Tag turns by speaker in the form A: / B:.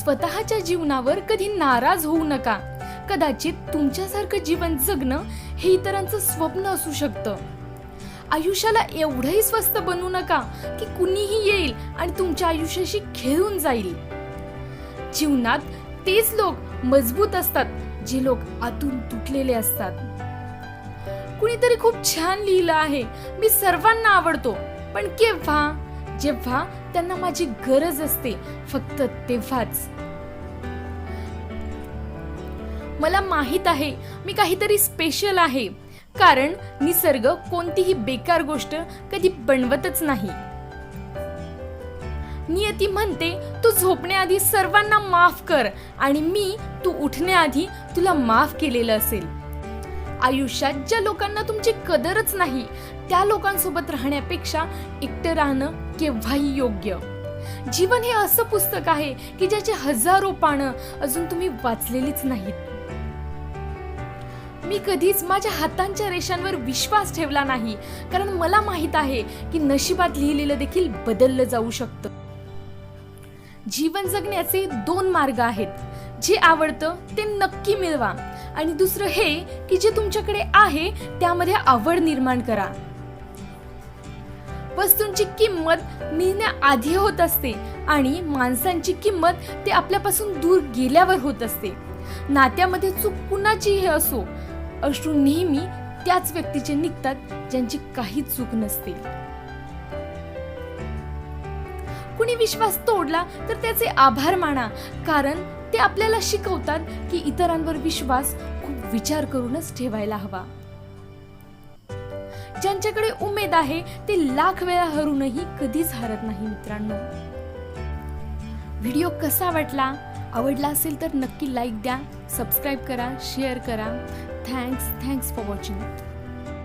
A: स्वतःच्या जीवनावर कधी नाराज होऊ नका. कदाचित तुमच्यासारखं जीवन जगणं हे इतरांचं स्वप्न असू शकतं. आयुष्याला एवढंही स्वस्त बनवू नका की कुणीही येईल आणि तुमच्या आयुष्याशी खेळून जाईल. जीवनात तेच लोक मजबूत असतात जे लोक आतून तुटलेले असतात. कुणीतरी खूप छान लिहिलं आहे मी सर्वांना आवडतो पण केव्हा? जेव्हा त्यांना माझी गरज असते फक्त तेव्हाच. मला माहीत आहे मी काहीतरी स्पेशल आहे. कारण निसर्ग कोणतीही बेकार गोष्ट कधी बनवतच नाही. नियती म्हणते तू झोपण्याआधी सर्वांना माफ कर आणि मी तू उठण्याआधी तुला माफ केलेलं असेल. आयुष्यात ज्या लोकांना तुमची कदरच नाही त्या लोकांसोबत राहण्यापेक्षा एकटं राहणं केव्हाही योग्य. जीवन हे असं पुस्तक आहे की ज्याचे हजारो पानं अजून तुम्ही वाचलेलीच नाहीत. मी कधीच माझ्या हातांच्या रेषांवर विश्वास ठेवला नाही कारण मला माहीत आहे की नशिबात लिहिलेलं देखील बदललं जाऊ शकतं. जीवन जगण्याचे दोन मार्ग आहेत. जे आवडतं ते नक्की मिळवा. आणि दुसरं हे की जे तुमच्याकडे आहे त्यामध्ये आवड निर्माण करा. वस्तूंची किंमत मिळण्याआधी होत असते आणि माणसांची किंमत ते आपल्यापासून दूर गेल्यावर होत असते. नात्यामध्ये चूक कुणाचीही असो अश्रू नेहमी त्याच व्यक्तीचे निघतात ज्यांची काही चूक नसते. कुणी विश्वास तोडला तर त्याचे आभार माना कारण ते आपल्याला शिकवतात की इतरांवर विश्वास खूप विचार करूनच ठेवायला हवा. ज्यांच्याकडे उमेद आहे ते लाख वेळा हरूनही कधीच हरत नाही मित्रांनो. व्हिडिओ कसा वाटला? आवडला असेल तर नक्की लाईक द्या सबस्क्राईब करा शेअर करा. Thanks thanks for watching